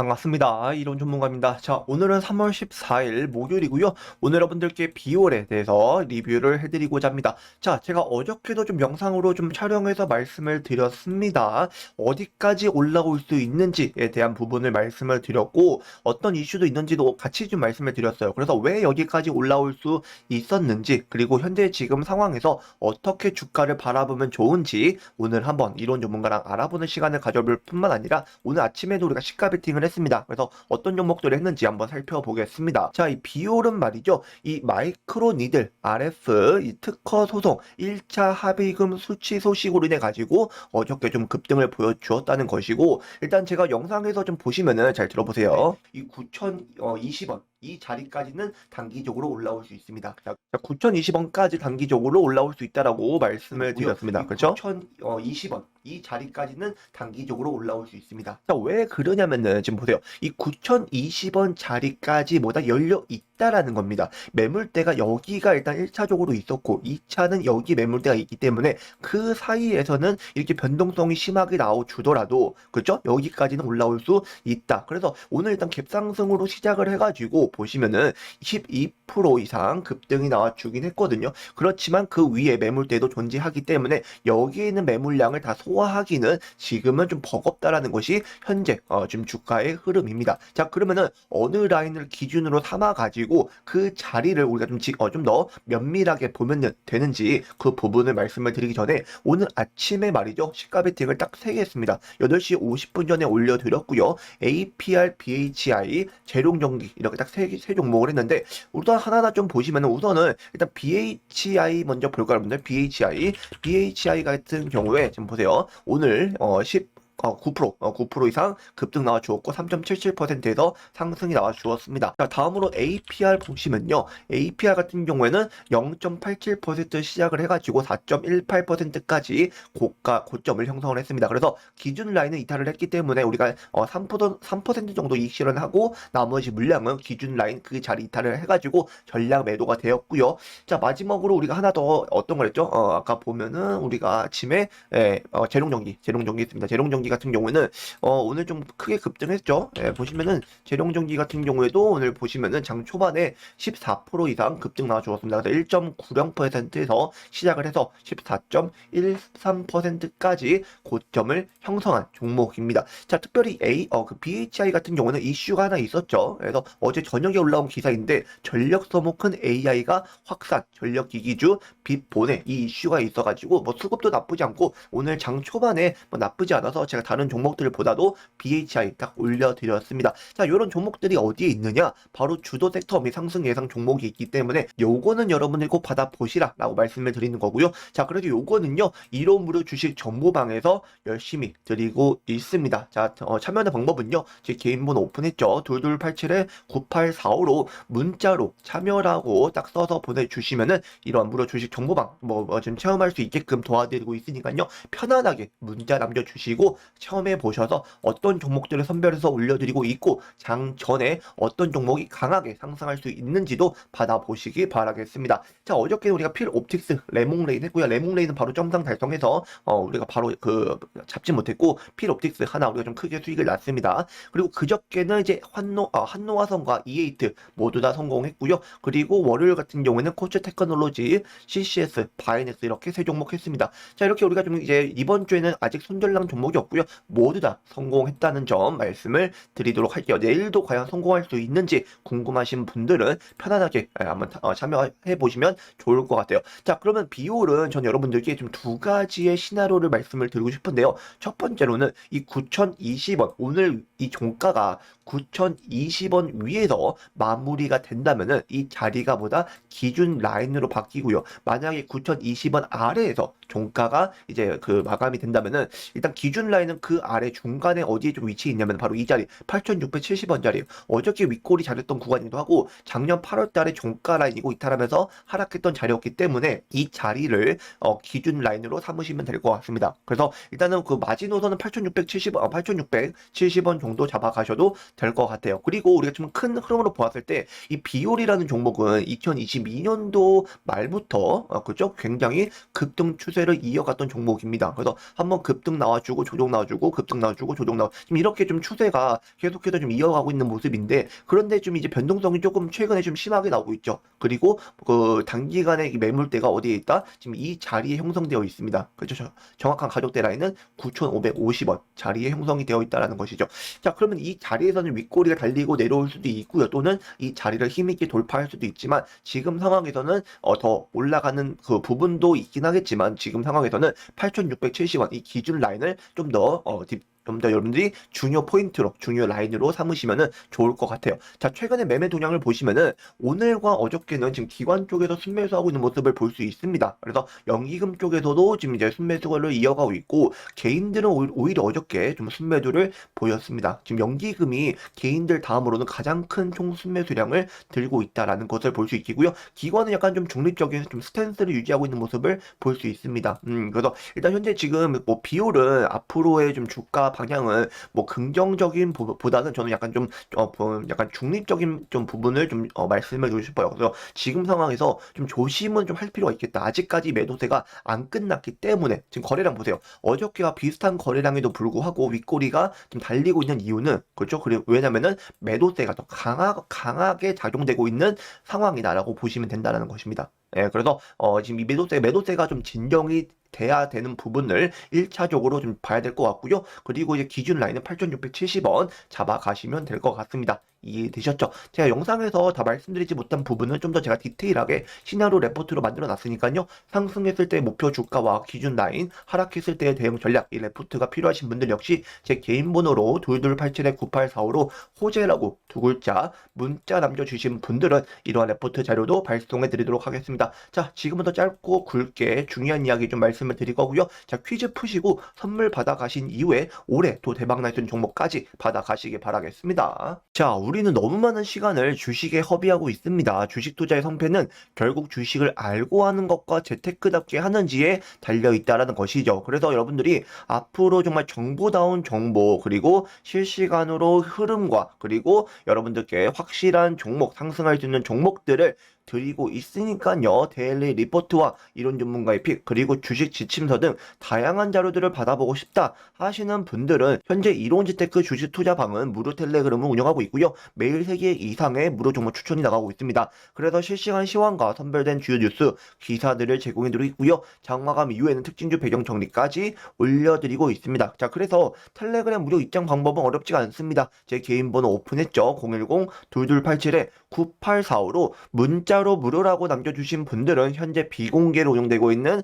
반갑습니다. 이론 전문가입니다. 자, 오늘은 3월 14일 목요일이고요. 오늘 여러분들께 비올에 대해서 리뷰를 해드리고자 합니다. 자, 제가 어저께도 좀 영상으로 좀 촬영해서 말씀을 드렸습니다. 어디까지 올라올 수 있는지에 대한 부분을 말씀을 드렸고, 어떤 이슈도 있는지도 같이 좀 말씀을 드렸어요. 그래서 왜 여기까지 올라올 수 있었는지, 그리고 현재 지금 상황에서 어떻게 주가를 바라보면 좋은지 오늘 한번 이론 전문가랑 알아보는 시간을 가져볼 뿐만 아니라 오늘 아침에도 우리가 시가 베팅을 했 습니다. 그래서 어떤 종목들을 했는지 한번 살펴보겠습니다. 자, 이 비올은 말이죠. 이 마이크로 니들 RF 이 특허 소송 1차 합의금 수치 소식으로 인해 가지고 어저께 좀 급등을 보여주었다는 것이고 일단 제가 영상에서 좀 보시면은 잘 들어보세요. 이 9,020원 이 자리까지는 단기적으로 올라올 수 있습니다. 자, 9,020원까지 단기적으로 올라올 수 있다라고 말씀을 드렸습니다. 그렇죠? 9,020원 이 자리까지는 단기적으로 올라올 수 있습니다. 자, 왜 그러냐면은 지금 보세요. 이 9,020원 자리까지 뭐다 열려 있다라는 겁니다. 매물대가 여기가 일단 1차적으로 있었고 2차는 여기 매물대가 있기 때문에 그 사이에서는 이렇게 변동성이 심하게 나오 주더라도 그렇죠? 여기까지는 올라올 수 있다. 그래서 오늘 일단 갭상승으로 시작을 해가지고 보시면은 12% 이상 급등이 나와 주긴 했거든요. 그렇지만 그 위에 매물대도 존재하기 때문에 여기에 있는 매물량을 다 소화하기는 지금은 좀 버겁다라는 것이 현재 어, 지금 주가의 흐름입니다. 자 그러면은 어느 라인을 기준으로 삼아 가지고 그 자리를 우리가 좀좀더 면밀하게 보면 되는지 그 부분을 말씀을 드리기 전에 오늘 아침에 말이죠 시가 베팅을 딱 세 개 했습니다. 8시 50분 전에 올려드렸고요. APR, BHI, 재룡전기 이렇게 딱 세세 종목을 했는데 우선 하나하나 좀 보시면은 우선은 일단 BHI 먼저 볼까요, 여러분들? BHI, BHI 같은 경우에 지금 보세요. 오늘 어 10, 어, 9%, 어, 9% 이상 급등 나와 주었고 3.77%에서 상승이 나와 주었습니다. 자, 다음으로 APR 보시면요. APR 같은 경우에는 0.87% 시작을 해가지고 4.18%까지 고가 고점을 형성을 했습니다. 그래서 기준 라인은 이탈을 했기 때문에 우리가 어, 3%, 3% 정도 이익 실현하고 나머지 물량은 기준 라인 그 자리 이탈을 해가지고 전략 매도가 되었고요. 자 마지막으로 우리가 하나 더 어떤 거랬죠? 어, 아까 보면은 우리가 아침에 예, 어, 재룡전기, 재룡전기 있습니다. 재룡전기 같은 경우는 어, 오늘 좀 크게 급등했죠. 예, 보시면은 재룡전기 같은 경우에도 오늘 보시면은 장 초반에 14% 이상 급등 나와 주었습니다. 그래서 1.90%에서 시작을 해서 14.13%까지 고점을 형성한 종목입니다. 자, 특별히 A, 어, 그 BHI 같은 경우는 이슈가 하나 있었죠. 그래서 어제 저녁에 올라온 기사인데 전력 소모 큰 AI가 확산, 전력 기기주 빚보내 이 이슈가 있어가지고 뭐 수급도 나쁘지 않고 오늘 장 초반에 뭐 나쁘지 않아서 제가 다른 종목들보다도 BHI 딱 올려드렸습니다. 자, 이런 종목들이 어디에 있느냐? 바로 주도 섹터 및 상승 예상 종목이 있기 때문에 요거는 여러분들이 꼭 받아보시라 라고 말씀을 드리는 거고요. 자, 그래도 요거는요, 이론무료 주식 정보방에서 열심히 드리고 있습니다. 자, 어, 참여하는 방법은요, 제 개인 번호 오픈했죠. 2287-9845로 문자로 참여라고 딱 써서 보내주시면은 이런 무료 주식 정보방 뭐, 뭐 지금 체험할 수 있게끔 도와드리고 있으니까요. 편안하게 문자 남겨주시고 처음에 보셔서 어떤 종목들을 선별해서 올려드리고 있고 장 전에 어떤 종목이 강하게 상승할 수 있는지도 받아보시기 바라겠습니다. 자 어저께 우리가 필 옵틱스 레몽레인 했고요. 레몽레인은 바로 점상 달성해서 어, 우리가 바로 그 잡지 못했고 필 옵틱스 하나 우리가 좀 크게 수익을 났습니다. 그리고 그저께는 이제 환노 아, 한노화성과 이에이트 모두 다 성공했고요. 그리고 월요일 같은 경우에는 코츠 테크놀로지, CCS, 바이넥스 이렇게 세 종목 했습니다. 자 이렇게 우리가 좀 이제 이번 주에는 아직 손절랑 종목이 없 고요. 모두 다 성공했다는 점 말씀을 드리도록 할게요. 내일도 과연 성공할 수 있는지 궁금하신 분들은 편안하게 예, 한번 어, 참여해 보시면 좋을 것 같아요. 자, 그러면 비올은 전 여러분들께 좀 두 가지의 시나리오를 말씀을 드리고 싶은데요. 첫 번째로는 이 9,020원 오늘 이 종가가 9,020원 위에서 마무리가 된다면은 이 자리가 보다 기준 라인으로 바뀌고요. 만약에 9,020원 아래에서 종가가 이제 그 마감이 된다면은 일단 기준 라인 은그 아래 중간에 어디에 좀 위치해 있냐면 바로 이 자리 8,670원 자리 어저께 윗골이 잘했던 구간이기도 하고 작년 8월 달에 종가 라인이고 이탈하면서 하락했던 자리였기 때문에 이 자리를 어, 기준 라인으로 삼으시면 될 것 같습니다. 그래서 일단은 그 마지노선은 8,670원, 어, 8,670원 정도 잡아가셔도 될 것 같아요. 그리고 우리가 좀 큰 흐름으로 보았을 때 이 비올이라는 종목은 2022년도 말부터 어, 그죠? 굉장히 급등 추세 추세를 이어갔던 종목입니다. 그래서 한번 급등 나와주고 조정 나와주고 급등 나와주고 조정 나와 지금 이렇게 좀 추세가 계속해서 좀 이어가고 있는 모습인데 그런데 좀 이제 변동성이 조금 최근에 좀 심하게 나오고 있죠. 그리고 그 단기간에 이 매물대가 어디에 있다? 지금 이 자리에 형성되어 있습니다. 그렇죠. 저- 정확한 가격대 라인은 9,550원 자리에 형성이 되어 있다라는 것이죠. 자, 그러면 이 자리에서는 윗꼬리가 달리고 내려올 수도 있고요. 또는 이 자리를 힘있게 돌파할 수도 있지만 지금 상황에서는 어, 더 올라가는 그 부분도 있긴 하겠지만 지금 상황에서는 8,670원 이 기준 라인을 좀더 어, 딥- 좀더 여러분들이 중요 포인트로 중요 라인으로 삼으시면은 좋을 것 같아요. 자, 최근에 매매 동향을 보시면은 오늘과 어저께는 지금 기관 쪽에서 순매수하고 있는 모습을 볼 수 있습니다. 그래서 연기금 쪽에서도 지금 이제 순매수를 이어가고 있고 개인들은 오히- 오히려 어저께 좀 순매도를 보였습니다. 지금 연기금이 개인들 다음으로는 가장 큰 총 순매수량을 들고 있다라는 것을 볼 수 있고요. 기관은 약간 좀 중립적인 좀 스탠스를 유지하고 있는 모습을 볼 수 있습니다. 음, 그래서 일단 현재 지금 뭐 비율은 앞으로의 좀 주가 방향은 뭐 긍정적인 부- 보다는 저는 약간 좀 어, 뭐 약간 중립적인 좀 부분을 좀 어, 말씀해 드리고 싶어요. 그래서 지금 상황에서 좀 조심은 좀 할 필요가 있겠다. 아직까지 매도세가 안 끝났기 때문에 지금 거래량 보세요. 어저께와 비슷한 거래량에도 불구하고 윗꼬리가 좀 달리고 있는 이유는 그렇죠. 그리고 왜냐면은 매도세가 더 강하, 강하게 작용되고 있는 상황이다라고 보시면 된다는 것입니다. 예, 그래서 어, 지금 이 매도세, 매도세가 좀 진정이 돼야 되는 부분을 1차적으로 좀 봐야 될 것 같고요. 그리고 이제 기준 라인은 8,670원 잡아가시면 될 것 같습니다. 이해되셨죠? 제가 영상에서 다 말씀드리지 못한 부분은 좀 더 제가 디테일하게 시나리오 레포트로 만들어 놨으니까요. 상승했을 때 목표 주가와 기준 라인, 하락했을 때의 대응 전략, 이 레포트가 필요하신 분들 역시 제 개인 번호로 2287-9845로 호재라고 두 글자 문자 남겨주신 분들은 이러한 레포트 자료도 발송해 드리도록 하겠습니다. 자, 지금부터 짧고 굵게 중요한 이야기 좀 말씀 을 드릴 거고요. 자, 퀴즈 푸시고 선물 받아가신 이후에 올해 또 대박 날수 있는 종목까지 받아가시길 바라겠습니다. 자, 우리는 너무 많은 시간을 주식에 허비하고 있습니다. 주식 투자의 성패는 결국 주식을 알고 하는 것과 재테크답게 하는지에 달려 있다라는 것이죠. 그래서 여러분들이 앞으로 정말 정보다운 정보 그리고 실시간으로 흐름과 그리고 여러분들께 확실한 종목 상승할 수 있는 종목들을 드리고 있으니까요. 데일리 리포트와 이론 전문가의 픽 그리고 주식 지침서 등 다양한 자료들을 받아보고 싶다 하시는 분들은 현재 이론지테크 주식 투자방은 무료 텔레그램을 운영하고 있고요. 매일 3개 이상의 무료 종목 추천이 나가고 있습니다. 그래서 실시간 시황과 선별된 주요 뉴스 기사들을 제공해드리고 있고요. 장마감 이후에는 특징주 배경 정리까지 올려드리고 있습니다. 자, 그래서 텔레그램 무료 입장 방법은 어렵지가 않습니다. 제 개인 번호 오픈했죠. 010-2287-9845로 문자로 무료라고 남겨주신 분들은 현재 비공개로 운영되고 있는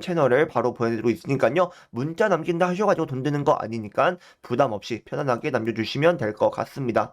채널을 바로 보내드리고 있으니까요. 문자 남긴다 하셔가지고 돈 드는 거 아니니까 부담 없이 편안하게 남겨주시면 될 것 같습니다.